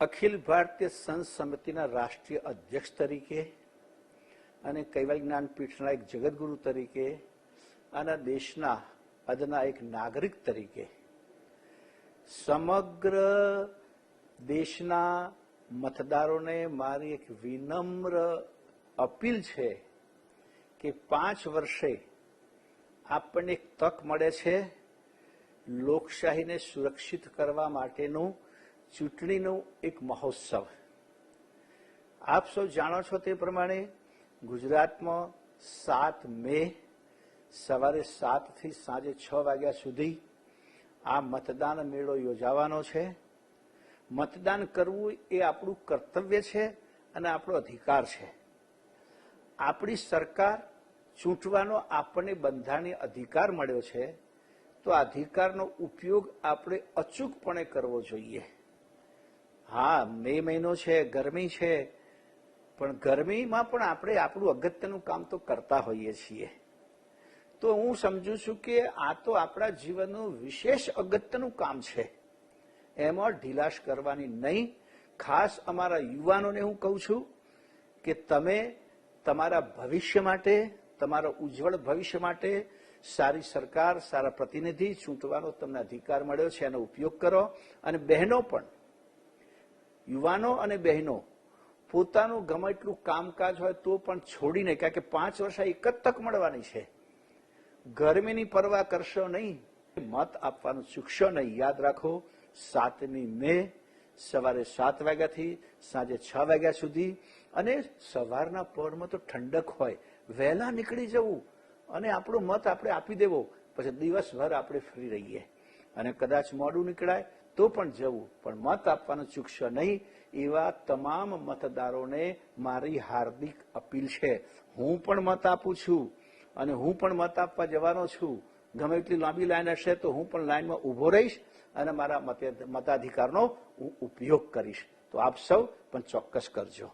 અખિલ ભારતીય સંત સમિતિના રાષ્ટ્રીય અધ્યક્ષ તરીકે અને કૈવલ્ય જ્ઞાનપીઠના એક જગતગુરુ તરીકે અને દેશના અદના એક નાગરિક તરીકે સમગ્ર દેશના મતદારોને મારી એક વિનમ્ર અપીલ છે કે પાંચ વર્ષે આપણને એક તક મળે છે લોકશાહીને સુરક્ષિત કરવા માટેનું ચૂંટણીનું એક મહોત્સવ. આપ સૌ જાણો છો તે પ્રમાણે ગુજરાતમાં સાત મે સવારે સાતથી સાંજે છ વાગ્યા સુધી આ મતદાન મેળો યોજાવાનો છે. મતદાન કરવું એ આપણું કર્તવ્ય છે અને આપણો અધિકાર છે. આપણી સરકાર ચૂંટવાનો આપણને બંધારણીય અધિકાર મળ્યો છે, તો આ અધિકારનો ઉપયોગ આપણે અચૂકપણે કરવો જોઈએ. હા, મે મહિનો છે, ગરમી છે, પણ ગરમીમાં પણ આપણે આપણું અગત્યનું કામ તો કરતા હોઈએ છીએ. તો હું સમજુ છું કે આ તો આપણા જીવનનું વિશેષ અગત્યનું કામ છે. એમાં ઢીલાશ કરવાની નહીં. ખાસ અમારા યુવાનોને હું કહું છું કે તમે તમારા ભવિષ્ય માટે, તમારા ઉજ્જવળ ભવિષ્ય માટે સારી સરકાર, સારા પ્રતિનિધિ ચૂંટવાનો તમને અધિકાર મળ્યો છે, એનો ઉપયોગ કરો. અને બહેનો પણ યુવાનો અને બહેનો, પોતાનું ગમે એટલું કામકાજ હોય તો પણ છોડીને, કારણ કે પાંચ વર્ષ એક જ તક મળવાની છે. ગરમીની પરવા કરશો નહીં, મત આપવાનું ચૂકશો નહીં. યાદ રાખો સાતમી મે સવારે સાત વાગ્યાથી સાંજે છ વાગ્યા સુધી અને સવારના પહોરમાં તો ઠંડક હોય. વહેલા નીકળી જવું અને આપણો મત આપણે આપી દેવો. પછી દિવસભર આપણે ફ્રી રહીએ. અને કદાચ મોડું નીકળાય તો પણ જવું, પણ મત આપવાનું ચૂકશો નહીં. એવા તમામ મતદારોને મારી હાર્દિક અપીલ છે. હું પણ મત આપું છું અને હું પણ મત આપવા જવાનો છું. ગમે એટલી લાંબી લાઈન હશે તો હું પણ લાઈનમાં ઊભો રહીશ અને મારા મતે- મતાધિકારનો હું ઉપયોગ કરીશ. તો આપ સૌ પણ ચોક્કસ કરજો.